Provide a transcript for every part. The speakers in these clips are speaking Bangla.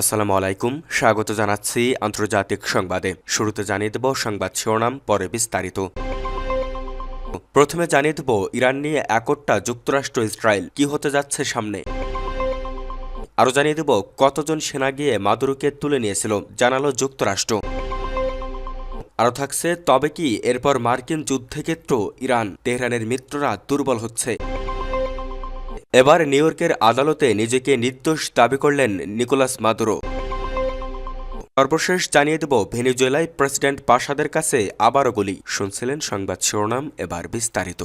আসসালামু আলাইকুম। স্বাগত জানাচ্ছি আন্তর্জাতিক সংবাদে। শুরুতে জানিয়ে দেব সংবাদ শিরোনাম, পরে বিস্তারিত। প্রথমে জানিয়ে দেব ইরান নিয়ে একটটা যুক্তরাষ্ট্র ইসরায়েল কি হতে যাচ্ছে সামনে। আরও জানিয়ে দেব কতজন সেনা গিয়ে মাদুরুকে তুলে নিয়েছিল, জানালো যুক্তরাষ্ট্র। আরও থাকছে, তবে কি এরপর মার্কিন যুদ্ধক্ষেত্র ইরান তেহরানের মিত্ররা দুর্বল হচ্ছে? এবার নিউ ইয়র্কের আদালতে নিজেকে নির্দোষ দাবি করলেন নিকোলাস মাদুরো। সর্বশেষ জানিয়ে দেব, ভেনেজুয়েলায় প্রেসিডেন্ট বাসাদের কাছে আবারও গুলি। শুনছিলেন সংবাদ শিরোনাম, এবার বিস্তারিত।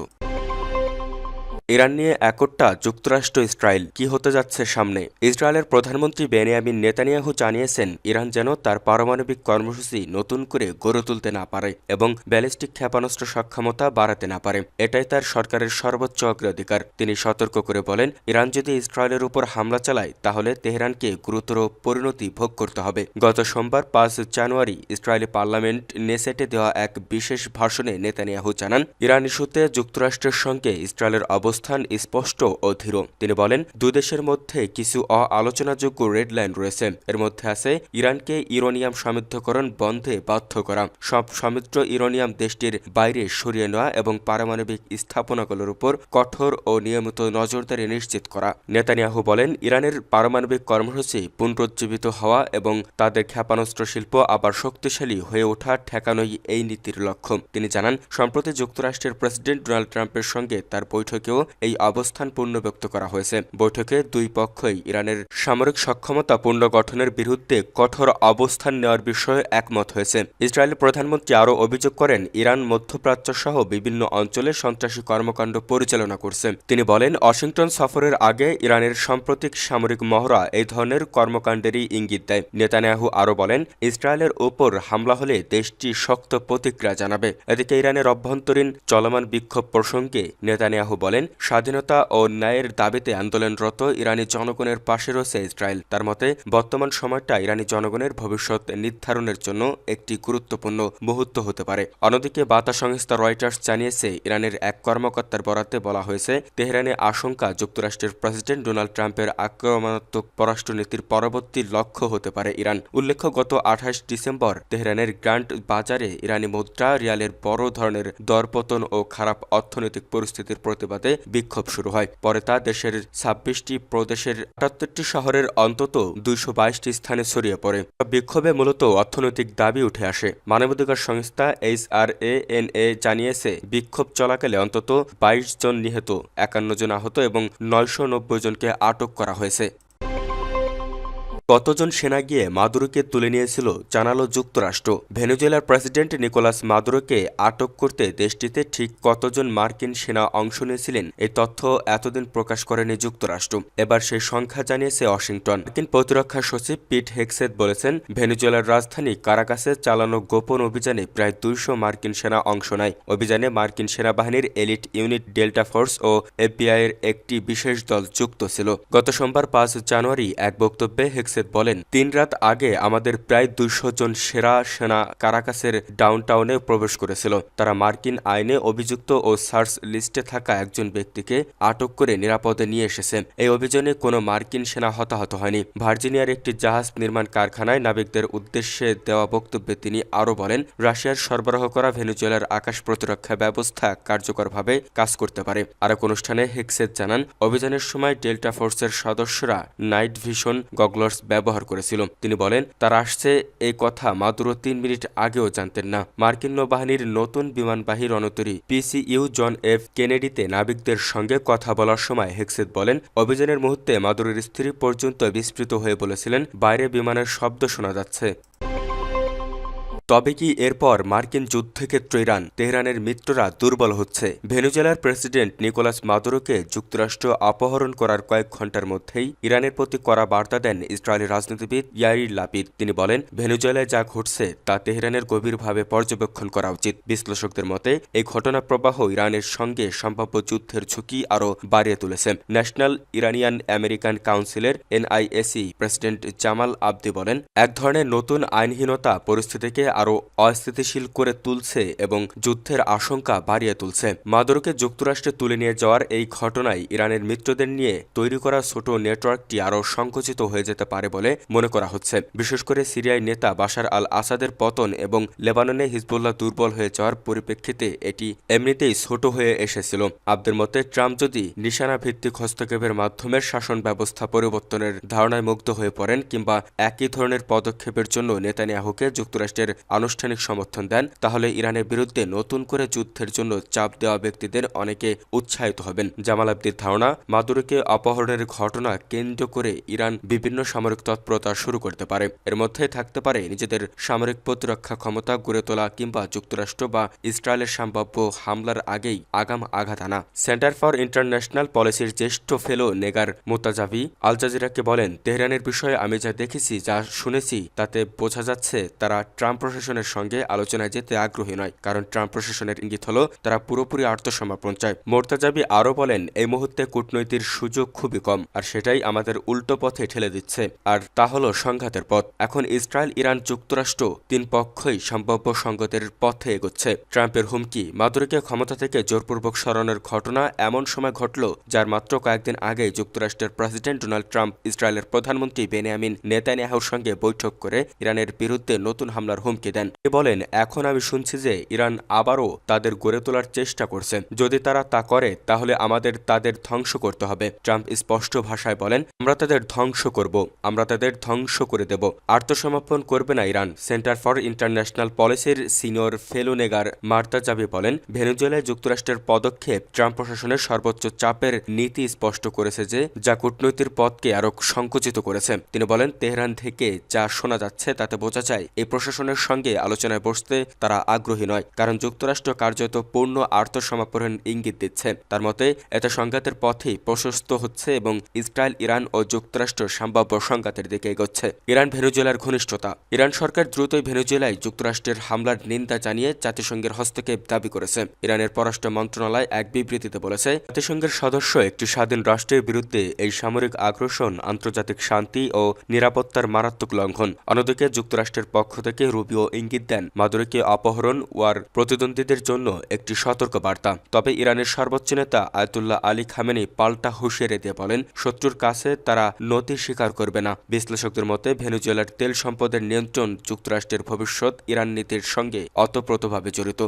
ইরান নিয়ে একটটা যুক্তরাষ্ট্র ইসরায়েল কি হতে যাচ্ছে সামনে? ইসরায়েলের প্রধানমন্ত্রী বেনিয়ামিন নেতানিয়াহু জানিয়েছেন, ইরান যেন তার পারমাণবিক কর্মসূচি নতুন করে গড়ে তুলতে না পারে এবং ব্যালিস্টিক ক্ষেপণাস্ত্র সক্ষমতা বাড়াতে না পারে। এটাই তার সরকারের সর্বোচ্চ অগ্রাধিকার। তিনি সতর্ক করে বলেন, ইরান যদি ইসরায়েলের উপর হামলা চালায়, তাহলে তেহরানকে গুরুতর পরিণতি ভোগ করতে হবে। গত সোমবার পাঁচ জানুয়ারি ইসরায়েলি পার্লামেন্ট নেসেটে দেওয়া এক বিশেষ ভাষণে নেতানিয়াহু জানান, ইরান ইস্যুতে যুক্তরাষ্ট্রের সঙ্গে ইসরায়েলের অবস্থা অবস্থান স্পষ্ট ও দৃঢ় তিনি বলেন দুদেশের মধ্যে কিছু অআলোচনাযোগ্য রেড লাইন রয়েছে। এর মধ্যে আছে ইরানকে ইউরোনিয়াম সমৃদ্ধকরণ বন্ধে বাধ্য করা। সব সমৃদ্ধ ইউরোনিয়াম দেশটির বাইরে সরিয়ে নেওয়া এবং পারমাণবিক স্থাপনাগুলোর উপর কঠোর ও নিয়মিত নজরদারি নিশ্চিত করা। নেতানিয়াহু বলেন, ইরানের পারমাণবিক কর্মসূচি পুনরুজ্জীবিত হওয়া এবং তাদের ক্ষেপণাস্ত্র শিল্প আবার শক্তিশালী হয়ে ওঠা ঠেকানোই এই নীতির লক্ষ্য। তিনি জানান, সম্প্রতি যুক্তরাষ্ট্রের প্রেসিডেন্ট ডোনাল্ড ট্রাম্পের সঙ্গে তার বৈঠকেও এই অবস্থান পূর্ণ ব্যক্ত করা হয়েছে। বৈঠকে দুই পক্ষই ইরানের সামরিক সক্ষমতা পুনর্গঠনের বিরুদ্ধে কঠোর অবস্থান নেওয়ার বিষয়ে একমত হয়েছে। ইসরায়েলের প্রধানমন্ত্রী আরও অভিযোগ করেন, ইরান মধ্যপ্রাচ্য সহ বিভিন্ন অঞ্চলে সন্ত্রাসী কর্মকাণ্ড পরিচালনা করছে। তিনি বলেন, ওয়াশিংটন সফরের আগে ইরানের সাম্প্রতিক সামরিক মহড়া এই ধরনের কর্মকাণ্ডেরই ইঙ্গিত দেয়। নেতানিয়াহু আরও বলেন, ইসরায়েলের ওপর হামলা হলে দেশটি শক্ত প্রতিক্রিয়া জানাবে। এদিকে ইরানের অভ্যন্তরীণ চলমান বিক্ষোভ প্রসঙ্গে নেতানিয়াহু বলেন স্বাধীনতা ও ন্যায়ের দাবিতে আন্দোলনরত ইরানি জনগণের পাশে রয়েছে ইসরায়েল। তার মতে, বর্তমান সময়টা ইরানি জনগণের ভবিষ্যৎ নির্ধারণের জন্য একটি গুরুত্বপূর্ণ মুহূর্ত হতে পারে। অন্যদিকে বার্তা সংস্থা রয়টার্স জানিয়েছে, ইরানের এক কর্মকর্তার বরাতে বলা হয়েছে, তেহরানে আশঙ্কা যুক্তরাষ্ট্রের প্রেসিডেন্ট ডোনাল্ড ট্রাম্পের আক্রমণাত্মক পররাষ্ট্রনীতির পরবর্তী লক্ষ্য হতে পারে ইরান। উল্লেখ্য, গত আঠাশ ডিসেম্বর তেহরানের গ্রান্ট বাজারে ইরানি মুদ্রা, রিয়ালের বড় ধরনের দরপতন ও খারাপ অর্থনৈতিক পরিস্থিতির প্রতিবাদে বিক্ষোভ শুরু হয়। পরে তা দেশের ছাব্বিশটি প্রদেশের আটাত্তরটি শহরের অন্তত দুইশো বাইশটি স্থানে ছড়িয়ে পড়ে। বিক্ষোভে মূলত অর্থনৈতিক দাবি উঠে আসে। মানবাধিকার সংস্থা H R A N A জানিয়েছে, বিক্ষোভ চলাকালে অন্তত বাইশ জন নিহত, একান্ন জন আহত এবং নয়শো নব্বই জনকে আটক করা হয়েছে। কতজন সেনা গিয়ে মাদুরোকে তুলে নিয়েছিল জানালো যুক্তরাষ্ট্র। ভেনেজুয়েলার প্রেসিডেন্ট নিকোলাস মাদুরোকে আটক করতে দেশটিতে ঠিক কতজন মার্কিন সেনা অংশ নিয়েছিলেন এই তথ্য এতদিন প্রকাশ করেনি যুক্তরাষ্ট্র। এবার সেই সংখ্যা জানিয়েছে ওয়াশিংটন। মার্কিন প্রতিরক্ষা সচিব পিট হেক্সেদ বলেছেন, ভেনেজুয়েলার রাজধানী কারাকাসে চালানো গোপন অভিযানে প্রায় দুইশো মার্কিন সেনা অংশ নেয়। অভিযানে মার্কিন সেনাবাহিনীর এলিট ইউনিট ডেল্টা ফোর্স ও এফবিআই এর একটি বিশেষ দল যুক্ত ছিল। গত সোমবার পাঁচ জানুয়ারি এক বক্তব্যে হেক্সেদ বলেন, তিন রাত আগে আমাদের প্রায় দুইশো জন সেরা সেনা কারাকাসের ডাউনটাউনে প্রবেশ করেছিল। তারা মার্কিন আইনে অভিযুক্ত ও সার্চ লিস্টে থাকা একজন ব্যক্তিকে আটক করে নিরাপদে নিয়ে এসেছে। এই অভিযানে কোনো মার্কিন সেনা হতাহত হয়নি। ভার্জিনিয়ার একটি জাহাজ নির্মাণ কারখানায় নাবিকদের উদ্দেশ্যে দেওয়া বক্তব্যে তিনি আরও বলেন, রাশিয়ার সরবরাহ করা ভেনেজুয়েলার আকাশ প্রতিরক্ষা ব্যবস্থা কার্যকরভাবে কাজ করতে পারে। আরেক অনুষ্ঠানে হেক্সেদ জানান, অভিযানের সময় ডেল্টা ফোর্সের সদস্যরা নাইট ভিশন গগলস ব্যবহার করেছিল। তিনি বলেন, তারা আসছে, এই কথা মাত্র তিন মিনিট আগেও জানতেন না। মার্কিন নৌবাহিনীর নতুন বিমানবাহী রণতরী পিসিইউ জন এফ কেনেডিতে নাবিকদের সঙ্গে কথা বলার সময় হেক্সেদ বলেন, অভিযানের মুহূর্তে মাদুরের স্ত্রী পর্যন্ত বিস্মৃত হয়ে বলেছিলেন, বাইরে বিমানের শব্দ শোনা যাচ্ছে। তবে কি এরপর মার্কিন যুদ্ধক্ষেত্র ইরান তেহরানের মিত্ররা দুর্বল হচ্ছে? ভেনুজেলার প্রেসিডেন্ট নিকোলাস মাদুরোকে যুক্তরাষ্ট্র অপহরণ করার কয়েক ঘণ্টার মধ্যেই ইরানের প্রতি কড়া বার্তা দেন ইসরায়েলি রাজনীতিবিদ ইয়ারির লাপিদ। তিনি বলেন ভেনুজেলায় যা ঘটছে তা তেহরানের গভীরভাবে পর্যবেক্ষণ করা উচিত। বিশ্লেষকদের মতে, এই ঘটনা প্রবাহ ইরানের সঙ্গে সম্ভাব্য যুদ্ধের ঝুঁকি আরও বাড়িয়ে তুলেছে। ন্যাশনাল ইরানিয়ান আমেরিকান কাউন্সিলের এনআইএসি প্রেসিডেন্ট জামাল আবদি বলেন, এক ধরনের নতুন আইনহীনতা পরিস্থিতিকে আরও অস্থিতিশীল করে তুলছে এবং যুদ্ধের আশঙ্কা বাড়িয়ে তুলছে। মাদুরোকে যুক্তরাষ্ট্রে তুলে নিয়ে যাওয়ার এই ঘটনায় ইরানের মিত্রদের নিয়ে তৈরি করা ছোট নেটওয়ার্কটি আরও সংকুচিত হয়ে যেতে পারে বলে মনে করা হচ্ছে। বিশেষ করে সিরিয়ায় নেতা বাশার আল আসাদের পতন এবং লেবাননে হিজবুল্লাহ দুর্বল হয়ে যাওয়ার পরিপ্রেক্ষিতে এটি এমনিতেই ছোট হয়ে এসেছিল। আব্দের মতে, ট্রাম্প যদি নিশানা ভিত্তিক হস্তক্ষেপের মাধ্যমে শাসন ব্যবস্থা পরিবর্তনের ধারণায় মুগ্ধ হয়ে পড়েন কিংবা একই ধরনের পদক্ষেপের জন্য নেতানিয়াহুকে যুক্তরাষ্ট্রের আনুষ্ঠানিক সমর্থন দেন, তাহলে ইরানের বিরুদ্ধে নতুন করে যুদ্ধের জন্য চাপ দেওয়া ব্যক্তিদের অনেকে উৎসাহিত হবেন। জামাল আব্দির ধারণা, মাদুরোকে অপহরণের ঘটনা কেন্দ্র করে ইরান বিভিন্ন সামরিক তৎপরতা শুরু করতে পারে। এর মধ্যে থাকতে পারে নিজেদের সামরিক প্রতিরক্ষা ক্ষমতা গড়ে তোলা কিংবা যুক্তরাষ্ট্র বা ইসরায়েলের সম্ভাব্য হামলার আগেই আগাম আঘাত আনা। সেন্টার ফর ইন্টারন্যাশনাল পলিসির জ্যেষ্ঠ ফেলো নেগার মোতাজাভি আল জাজিরাকে বলেন, তেহরানের বিষয়ে আমি যা দেখেছি, যা শুনেছি, তাতে বোঝা যাচ্ছে তারা ট্রাম্প প্রশাসনের সঙ্গে আলোচনায় যেতে আগ্রহী নয়, কারণ ট্রাম্প প্রশাসনের ইঙ্গিত হলো, তারা পুরোপুরি আত্মসমর্পণ চায়। মোর্তাজাবি আরও বলেন, এই মুহূর্তে কূটনৈতিক সুযোগ খুবই কম, আর সেটাই আমাদের উল্টো পথে ঠেলে দিচ্ছে। আর তা হলো সংঘাতের পথ। এখন ইসরায়েল, ইরান যুক্তরাষ্ট্র তিন পক্ষই সম্ভাব্য সংগতের পথে এগোচ্ছে। ট্রাম্পের হুমকি, মাদুরিকে ক্ষমতা থেকে জোরপূর্বক সরানোর ঘটনা এমন সময় ঘটল, যার মাত্র কয়েকদিন আগে যুক্তরাষ্ট্রের প্রেসিডেন্ট ডোনাল্ড ট্রাম্প ইসরায়েলের প্রধানমন্ত্রী বেনিয়ামিন নেতানিয়াহুর সঙ্গে বৈঠক করে ইরানের বিরুদ্ধে নতুন হামলার হুমকি দেন। তিনি বলেন, এখন আমি শুনছি যে ইরান আবারও তাদের গড়ে তোলার চেষ্টা করছে। যদি তারা তা করে, তাহলে আমাদের তাদের ধ্বংস করতে হবে। ট্রাম্প স্পষ্ট ভাষায় বলেন, আমরা তাদের ধ্বংস করব। আমরা তাদের ধ্বংস করে দেব। আত্মসমর্পণ করবে না ইরান। সেন্টার ফর ইন্টারন্যাশনাল পলিসির সিনিয়র ফেলোনেগার মার্তা জাবি বলেন, ভেনেজুয়েলায় যুক্তরাষ্ট্রের পদক্ষেপ ট্রাম্প প্রশাসনের সর্বোচ্চ চাপের নীতি স্পষ্ট করেছে যে, যা কূটনৈতিক পথকে আরও সংকুচিত করেছে। তিনি বলেন, তেহরান থেকে যা শোনা যাচ্ছে, তাতে বোঝা যায়, এই প্রশাসনের সঙ্গে আলোচনায় বসতে তারা আগ্রহী নয়, কারণ যুক্তরাষ্ট্র কার্যত পূর্ণ আত্মসমর্পণের ইঙ্গিত দিচ্ছে। তার মতে, এতে সংঘাতের পথেই প্রশস্ত হচ্ছে এবং ইসরায়েল, ইরান ও যুক্তরাষ্ট্র সম্ভাব্য সংঘাতের দিকে এগোচ্ছে। ইরান ভেনেজুয়েলার ঘনিষ্ঠতা। ইরান সরকার দ্রুতই ভেনেজুয়েলায় যুক্তরাষ্ট্রের হামলার নিন্দা জানিয়ে জাতিসংঘের হস্তক্ষেপ দাবি করেছে। ইরানের পররাষ্ট্র মন্ত্রণালয় এক বিবৃতিতে বলেছে, জাতিসংঘের সদস্য একটি স্বাধীন রাষ্ট্রের বিরুদ্ধে এই সামরিক আগ্রাসন, আন্তর্জাতিক শান্তি ও নিরাপত্তার মারাত্মক লঙ্ঘন। অন্যদিকে যুক্তরাষ্ট্রের পক্ষ থেকে রুবিও ইঙ্গিত দেন। মাদুরকে অপহরণ ওয়ার প্রতিদ্বন্দ্বীদের জন্য একটি সতর্ক বার্তা তবে ইরানের সর্বোচ্চ নেতা আয়তুল্লাহ আলী খামেনি পাল্টা হুঁশিয়ারি দিয়ে বলেন, শত্রুর কাছে তারা নতি স্বীকার করবে না। বিশ্লেষকদের মতে, ভেনুজুয়েলার তেল সম্পদের নিয়ন্ত্রণ যুক্তরাষ্ট্রের ভবিষ্যৎ ইরান নীতির সঙ্গে অতপ্রতভাবে জড়িত।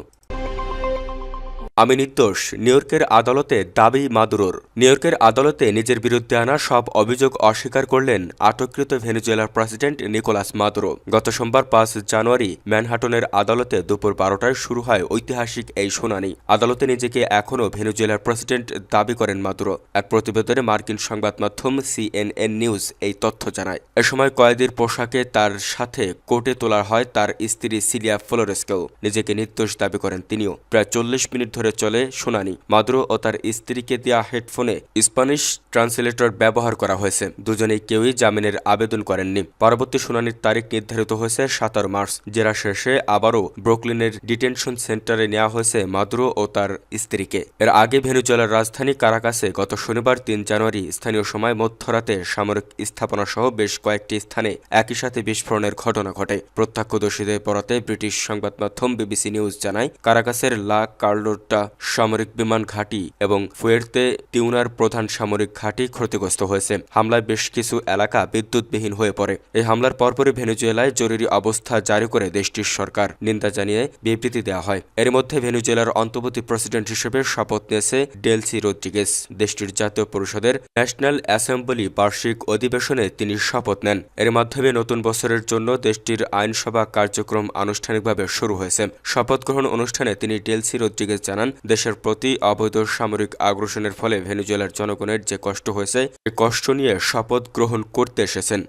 আমি নির্দোষ নিউইয়র্কের আদালতে দাবি মাদুরোর। নিউইয়র্কের আদালতে নিজের বিরুদ্ধে আনা সব অভিযোগ অস্বীকার করলেন আটককৃত ভেনেজুয়েলার প্রেসিডেন্ট নিকোলাস মাদুরো। গত সোমবার পাঁচ জানুয়ারি ম্যানহাটনের আদালতে দুপুর বারোটায় শুরু হয় ঐতিহাসিক এই শুনানি। আদালতে নিজেকে এখনও ভেনেজুয়েলার প্রেসিডেন্ট দাবি করেন মাদুরো। এক প্রতিবেদনে মার্কিন সংবাদ মাধ্যম সিএনএন নিউজ এই তথ্য জানায়। এ সময় কয়েদির পোশাকে তার সাথে কোর্টে তোলা হয় তার স্ত্রী সিলিয়া ফ্লোরেসকেও। নিজেকে নির্দোষ দাবি করেন তিনিও। প্রায় চল্লিশ মিনিট ধরে চলে শুনানি। মাদুরো ও তার স্ত্রীকে দেওয়া হেডফোনে স্প্যানিশ ট্রান্সলেটর ব্যবহার করা হয়েছে। দুজনেই কেউই জামিনের আবেদন করেননি। পরবর্তী শুনানির তারিখ নির্ধারিত হয়েছে সতেরো মার্চ। জেরা শেষে আবারও ব্রুকলিনের ডিটেনশন সেন্টারে নেওয়া হয়েছে মাদুরো ও তার স্ত্রীকে। এর আগে ভেনুজুয়েলার রাজধানী কারাকাসে গত শনিবার তিন জানুয়ারি স্থানীয় সময় মধ্যরাতে সামরিক স্থাপনা সহ বেশ কয়েকটি স্থানে একই সাথে বিস্ফোরণের ঘটনা ঘটে। প্রত্যক্ষদর্শীদের পরাতে ব্রিটিশ সংবাদ মাধ্যম বিবিসি নিউজ জানায়, কারাকাসের লা কার্লোটা সামরিক বিমান ঘাঁটি এবং ফুয়ের্তে টিউনার প্রধান সামরিক ঘাঁটি ক্ষতিগ্রস্ত হয়েছে। হামলায় বেশ কিছু এলাকা বিদ্যুৎবিহীন হয়ে পড়ে। এই হামলার পরপরই ভেনেজুয়েলায় জরুরি অবস্থা জারি করে দেশটির সরকার। নিন্দা জানিয়ে বিবৃতি দেওয়া হয়। এর মধ্যে ভেনেজুয়েলার অন্তর্বর্তী প্রেসিডেন্ট হিসেবে শপথ নিয়েছে ডেলসি রোদ্রিগেস দেশটির জাতীয় পরিষদের ন্যাশনাল অ্যাসেম্বলি বার্ষিক অধিবেশনে তিনি শপথ নেন। এর মাধ্যমে নতুন বছরের জন্য দেশটির আইনসভা কার্যক্রম আনুষ্ঠানিকভাবে শুরু হয়েছে। শপথ গ্রহণ অনুষ্ঠানে তিনি ডেলসি রোদ্রিগেস জানান দেশের প্রতি অবৈধ সামরিক আগ্রাসনের ফলে ভেনিজুয়েলার জনগণের যে কষ্ট হয়েছে সে কষ্ট নিয়ে শপথ গ্রহণ করতে এসেছেন।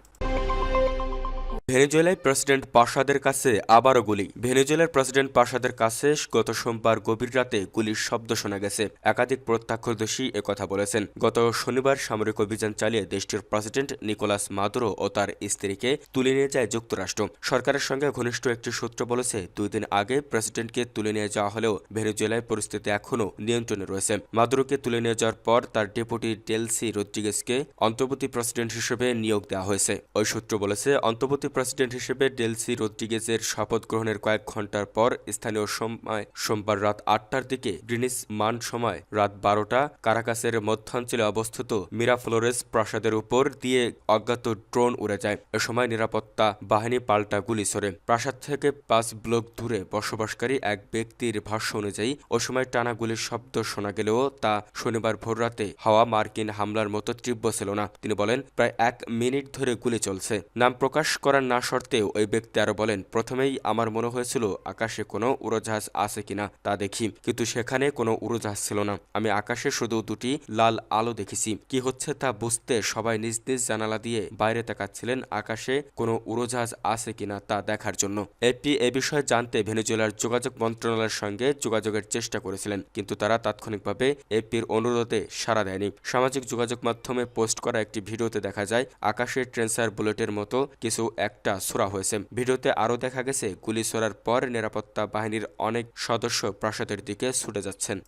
ভেনেজুয়েলায় প্রেসিডেন্ট পাশাদের কাছে আবারও গুলি। ভেনেজুয়েলার প্রেসিডেন্ট পাশাদের কাছে গত সোমবার গভীর রাতে গুলির শব্দ শোনা গেছে। একাধিক প্রত্যক্ষদর্শী একথা বলেছেন। গত শনিবার সামরিক অভিযান চালিয়ে দেশটির প্রেসিডেন্ট নিকোলাস মাদুরো ও তার স্ত্রীকে তুলে নিয়ে যায় যুক্তরাষ্ট্র। সরকারের সঙ্গে ঘনিষ্ঠ একটি সূত্র বলেছে, দুই দিন আগে প্রেসিডেন্টকে তুলে নিয়ে যাওয়া হলেও ভেনেজুয়েলায় পরিস্থিতি এখনও নিয়ন্ত্রণে রয়েছে। মাদুরোকে তুলে নিয়ে যাওয়ার পর তার ডেপুটি ডেলসি রদ্রিগেসকে অন্তর্বর্তী প্রেসিডেন্ট হিসেবে নিয়োগ দেওয়া হয়েছে। ওই সূত্র বলেছে, অন্তর্বর্তী প্রেসিডেন্ট হিসেবে ডেলসি রদ্রিগেজের শপথ গ্রহণের কয়েক ঘণ্টার পর স্থানীয় সময় সোমবার রাত আটটার দিকে গ্রিনিস মান সময় রাত বারোটা কারাকাসের মধ্যাঞ্চলে অবস্থিত মিরাফ্লোরেস প্রাসাদের উপর দিয়ে অজ্ঞাত ড্রোন উড়ে যায়। এ সময় নিরাপত্তা বাহিনী পাল্টা গুলি ছোড়ে। প্রাসাদ থেকে পাঁচ ব্লক দূরে বসবাসকারী এক ব্যক্তির ভাষ্য অনুযায়ী, ও সময় টানা গুলির শব্দ শোনা গেলেও তা শনিবার ভোররাতে হওয়া মার্কিন হামলার মতো তীব্র ছিল না। তিনি বলেন, প্রায় এক মিনিট ধরে গুলি চলছে। নাম প্রকাশ করার না সত্ত্বেও ওই ব্যক্তি আরও বলেন, প্রথমেই আমার মনে হয়েছিল আকাশে কোনো উড়োজাহাজ আছে কিনা তা দেখি, কিন্তু সেখানে কোনো উড়োজাহাজ ছিল না। আমি আকাশে শুধু দুটি লাল আলো দেখেছি। কি হচ্ছে তা বুঝতে সবাই নিজ নিজ জানালা দিয়ে বাইরে তাকাচ্ছিলেন আকাশে কোনো উড়োজাহাজ আছে কিনা তা দেখার জন্য। এপি এ বিষয়ে জানতে ভেনেজুয়েলার যোগাযোগ মন্ত্রণালয়ের সঙ্গে যোগাযোগের চেষ্টা করেছিলেন, কিন্তু তারা তাৎক্ষণিকভাবে এপির অনুরোধে সাড়া দেয়নি। সামাজিক যোগাযোগ মাধ্যমে পোস্ট করা একটি ভিডিওতে দেখা যায়, আকাশের ট্রেন্সার বুলেটের মতো কিছু একটা ছোড়া হয়েছে। ভিডিওতে আরও দেখা গেছে গুলি ছোড়ার পর নিরাপত্তা বাহিনীর অনেক সদস্য প্রাসাদের দিকে ছুটে যাচ্ছেন।